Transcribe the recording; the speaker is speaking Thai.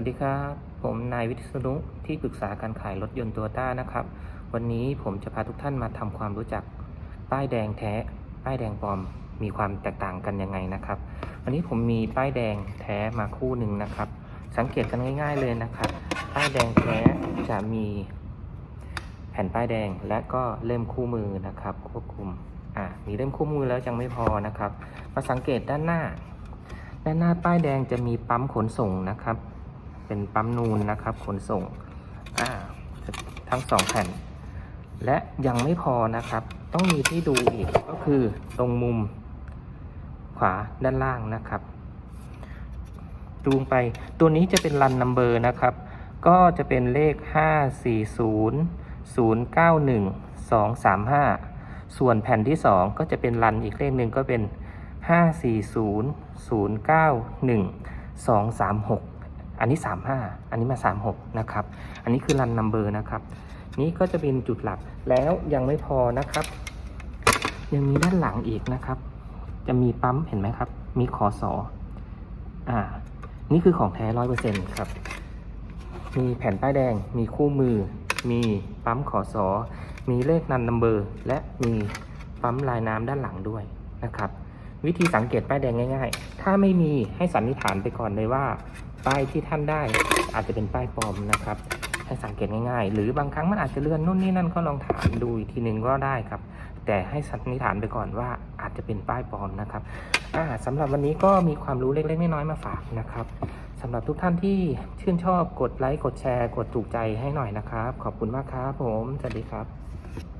วัสดีครับ ผมนายวิทษณุที่ปรึกษาการขายรถยนต์ตโยต้านะครับ วันนี้ผมจะพาทุกท่านมาทำความรู้จัก ป้ายแดงแท้ ป้ายแดงปลอม มีความแตกต่างกันยังไงนะครับ วันนี้ผมมีป้ายแดงแท้มาคู่หนึ่งนะครับ สังเกตกันง่าย ๆเลยนะครับ ป้ายแดงแท้จะมีแผ่นป้ายแดงและก็เล่มคู่มือนะครับ ควบคุม อ่ามีเล่มคู่มือแล้วยังไม่พอนะครับ มาสังเกตด้านหน้า ด้านหน้าป้ายแดงจะมีปั๊มขนส่งนะครับ เป็นปั๊มนูนนะครับ ขนส่งทั้งสองแผ่น และยังไม่พอนะครับ ต้องมีที่ดูอีกก็คือตรงมุมขวาด้านล่างนะครับดูไปตัวนี้จะเป็นรันนัมเบอร์นะครับ ก็จะเป็นเลข 540 091 235 ส่วนแผ่นที่ 2 ก็จะเป็นรันอีกเลขหนึ่งก็เป็น 540 091 236 อันนี้ 35 อันนี้มา 36 นะครับ อันนี้คือรันนัมเบอร์นะครับ นี่ก็จะเป็นจุดหลัก แล้วยังไม่พอนะครับ ยังมีด้านหลังอีกนะครับ จะมีปั๊มเห็นไหมครับ มีขอสออ่า นี่คือของแท้ร้อยเปอร์เซ็นต์ครับ มีแผ่นป้ายแดง มีคู่มือ มีปั๊มขอสอมีเลขนันนัมเบอร์ และมีปั๊มลายน้ำด้านหลังด้วยนะครับ วิธีสังเกตป้ายแดงง่าย ๆ ถ้าไม่มีให้สันนิษฐานไปก่อนเลยว่า ป้ายที่ท่านได้อาจจะเป็นป้ายปลอมนะครับให้สังเกตง่ายๆ หรือบางครั้งมันอาจจะเลื่อนนู่นนี่นั่นก็ลองถามดูอีกทีหนึ่งก็ได้ครับ แต่ให้สันนิษฐานไปก่อนว่าอาจจะเป็นป้ายปลอมนะครับอ่าสำหรับวันนี้ก็มีความรู้เล็กๆน้อยๆมาฝากนะครับสำหรับทุกท่านที่ชื่นชอบกดไลค์กดแชร์ กดถูกใจให้หน่อยนะครับ ขอบคุณมากครับผม สวัสดีครับ